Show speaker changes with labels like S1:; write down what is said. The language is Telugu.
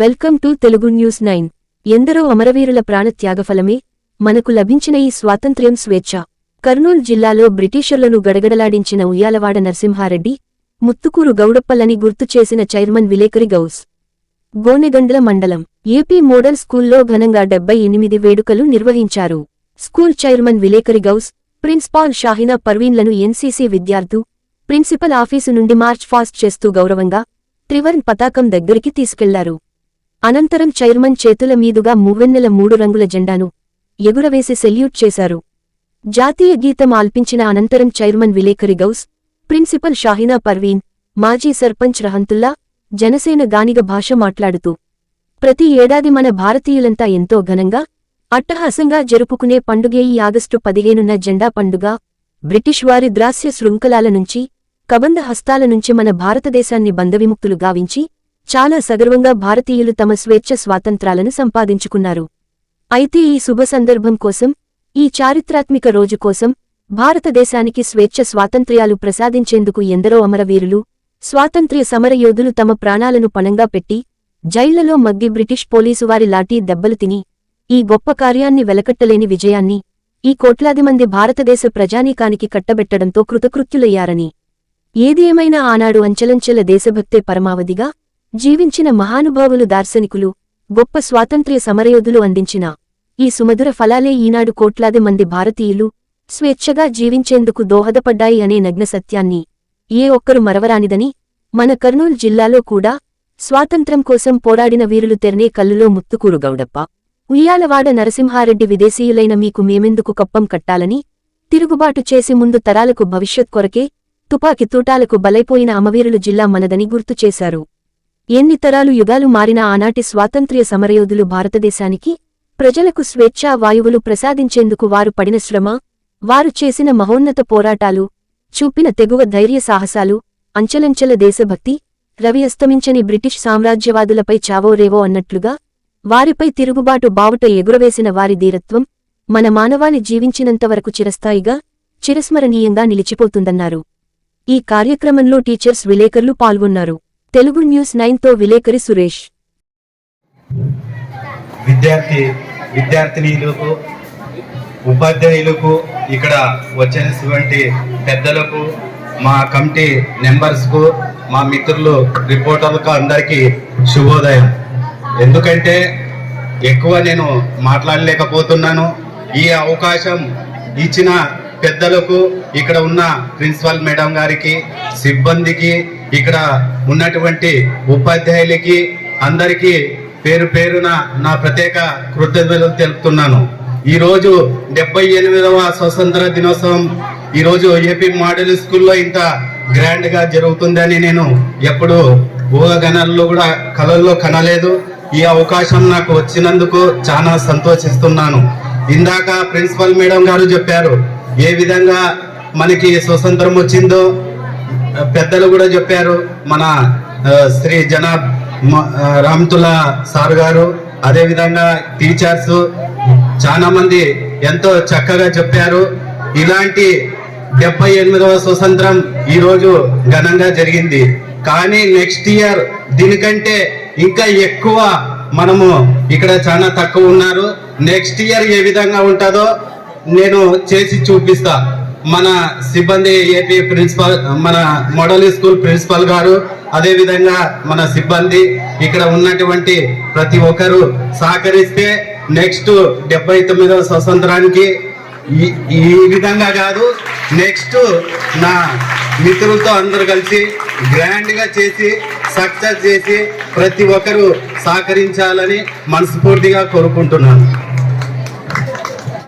S1: Welcome to Telugu news nine. ఎందరో అమరవీరుల ప్రాణత్యాగఫలమే మనకు లభించిన ఈ స్వాతంత్ర్యం స్వేచ్ఛ. కర్నూలు జిల్లాలో బ్రిటిషర్లను గడగడలాడించిన ఉయ్యాలవాడ నరసింహారెడ్డి ముత్తుకూరు గౌడప్పలని గుర్తు చేసిన చైర్మన్ విలేకరి గౌస్. గోనెగండ్ల మండలం. ఏపీ మోడల్ స్కూల్లో ఘనంగా డెబ్బై ఎనిమిది వేడుకలు నిర్వహించారు. స్కూల్ చైర్మన్ విలేకరి గౌస్ ప్రిన్సిపాల్ షాహినా పర్వీన్లను ఎన్సీసీ విద్యార్థు ప్రిన్సిపల్ ఆఫీసు నుండి మార్చ్ ఫాస్ట్ చేస్తూ గౌరవంగా త్రివర్న్ పతాకం దగ్గరికి తీసుకెళ్ళారు. అనంతరం చైర్మన్ చేతుల మీదుగా మూవెన్నెల మూడు రంగుల జెండాను ఎగురవేసి సెల్యూట్ చేశారు. జాతీయ గీతం ఆల్పించిన అనంతరం చైర్మన్ విలేకరి గౌస్ ప్రిన్సిపల్ షాహినా పర్వీన్ మాజీ సర్పంచ్ రహంతుల్లా జనసేన గానిగ భాష మాట్లాడుతూ ప్రతి ఏడాది మన భారతీయులంతా ఎంతో ఘనంగా అట్టహాసంగా జరుపుకునే పండుగే ఈ ఆగస్టు పదిహేనున్న జెండా పండుగ. బ్రిటిష్ వారి ద్రాస్య శృంఖలాల నుంచి కబంధ హస్తాల నుంచి మన భారతదేశాన్ని బంధవిముక్తులు గావించి చాలా సగర్వంగా భారతీయులు తమ స్వేచ్ఛ స్వాతంత్రాలను సంపాదించుకున్నారు. అయితే ఈ శుభ సందర్భం కోసం ఈ చారిత్రాత్మిక రోజు కోసం భారతదేశానికి స్వేచ్ఛ స్వాతంత్ర్యాలు ప్రసాదించేందుకు ఎందరో అమరవీరులు స్వాతంత్ర్య సమరయోధులు తమ ప్రాణాలను పణంగా పెట్టి జైళ్ళలో మగ్గి బ్రిటిష్ పోలీసువారి లాఠీ దెబ్బలు తిని ఈ గొప్ప కార్యాన్ని వెలకట్టలేని విజయాన్ని ఈ కోట్లాది మంది భారతదేశ ప్రజానీకానికి కట్టబెట్టడంతో కృతకృత్యులయ్యారని. ఏది ఏమైనా ఆనాడు అంచెలంచెల దేశభక్తే పరమావధిగా జీవించిన మహానుభావులు దార్శనికులు గొప్ప స్వాతంత్ర్య సమరయోధులు అందించిన ఈ సుమధుర ఫలాలే ఈనాడు కోట్లాది మంది భారతీయులు స్వేచ్ఛగా జీవించేందుకు దోహదపడ్డాయి అనే నగ్న సత్యాన్ని ఏ ఒక్కరు మరవరానిదని మన కర్నూలు జిల్లాలో కూడా స్వాతంత్ర్యం కోసం పోరాడిన వీరులు తెరనే కల్లులో ముత్తుకూరు గౌడప్ప. ఉయ్యాలవాడ నరసింహారెడ్డి విదేశీయులైన మీకు మేమెందుకు కప్పం కట్టాలని తిరుగుబాటు చేసి ముందు తరాలకు భవిష్యత్ కొరకే తుపాకి తూటాలకు బలైపోయిన అమవీరులు జిల్లా మనదని గుర్తు చేశారు. ఎన్ని తరాలు యుగాలు మారిన ఆనాటి స్వాతంత్ర్య సమరయోధులు భారతదేశానికి ప్రజలకు స్వేచ్ఛా వాయువులు ప్రసాదించేందుకు వారు పడిన శ్రమ వారు చేసిన మహోన్నత పోరాటాలు చూపిన తెగువ ధైర్య సాహసాలు అంచలంచల దేశభక్తి రవి అస్తమించని బ్రిటిష్ సామ్రాజ్యవాదులపై చావోరేవో అన్నట్లుగా వారిపై తిరుగుబాటు బావుట ఎగురవేసిన వారి ధీరత్వం మన మానవాళి జీవించినంతవరకు చిరస్థాయిగా చిరస్మరణీయంగా నిలిచిపోతుందన్నారు. ఈ కార్యక్రమంలో టీచర్స్ విలేకరులు పాల్గొన్నారు. తెలుగు న్యూస్ నైన్తో విలేకరి సురేష్.
S2: విద్యార్థి విద్యార్థినీలకు ఉపాధ్యాయులకు ఇక్కడ వచ్చేటువంటి పెద్దలకు మా కమిటీ మెంబర్స్కు మా మిత్రులు రిపోర్టర్లకు అందరికీ శుభోదయం. ఎందుకంటే ఎక్కువ నేను మాట్లాడలేకపోతున్నాను. ఈ అవకాశం ఇచ్చిన పెద్దలకు ఇక్కడ ఉన్న ప్రిన్సిపల్ మేడం గారికి సిబ్బందికి ఇక్కడ ఉన్నటువంటి ఉపాధ్యాయులకి అందరికీ పేరు పేరున నా ప్రత్యేక కృతజ్ఞతలు తెలుపుతున్నాను. ఈరోజు డెబ్బై ఎనిమిదవ స్వతంత్ర దినోత్సవం ఈరోజు ఏపీ మోడల్ స్కూల్లో ఇంత గ్రాండ్గా జరుగుతుందని నేను ఎప్పుడు ఊహగణల్లో కూడా కళల్లో కనలేదు. ఈ అవకాశం నాకు వచ్చినందుకు చాలా సంతోషిస్తున్నాను. ఇందాక ప్రిన్సిపల్ మేడం గారు చెప్పారు ఏ విధంగా మనకి స్వతంత్రం వచ్చిందో పెద్దలు కూడా చెప్పారు. మన శ్రీ జనాబ్ రామ్తులా సార్ గారు అదేవిధంగా టీచర్స్ చాలా మంది ఎంతో చక్కగా చెప్పారు. ఇలాంటి డెబ్బై ఎనిమిదవ స్వతంత్రం ఈరోజు ఘనంగా జరిగింది. కానీ నెక్స్ట్ ఇయర్ దీనికంటే ఇంకా ఎక్కువ మనము ఇక్కడ చాలా తక్కువ ఉన్నారు. నెక్స్ట్ ఇయర్ ఏ విధంగా ఉంటుందో నేను చేసి చూపిస్తా. మన సిబ్బంది ఏపీ ప్రిన్సిపల్ మన మోడల్ స్కూల్ ప్రిన్సిపల్ గారు అదే విధంగా మన సిబ్బంది ఇక్కడ ఉన్నటువంటి ప్రతి ఒక్కరు సహకరిస్తే నెక్స్ట్ డెబ్బై తొమ్మిదవ స్వతంత్రానికి ఈ ఈ విధంగా కాదు నెక్స్ట్ నా మిత్రులతో అందరూ కలిసి గ్రాండ్గా చేసి సక్సెస్ చేసి ప్రతి ఒక్కరు సహకరించాలని మనస్ఫూర్తిగా కోరుకుంటున్నాను.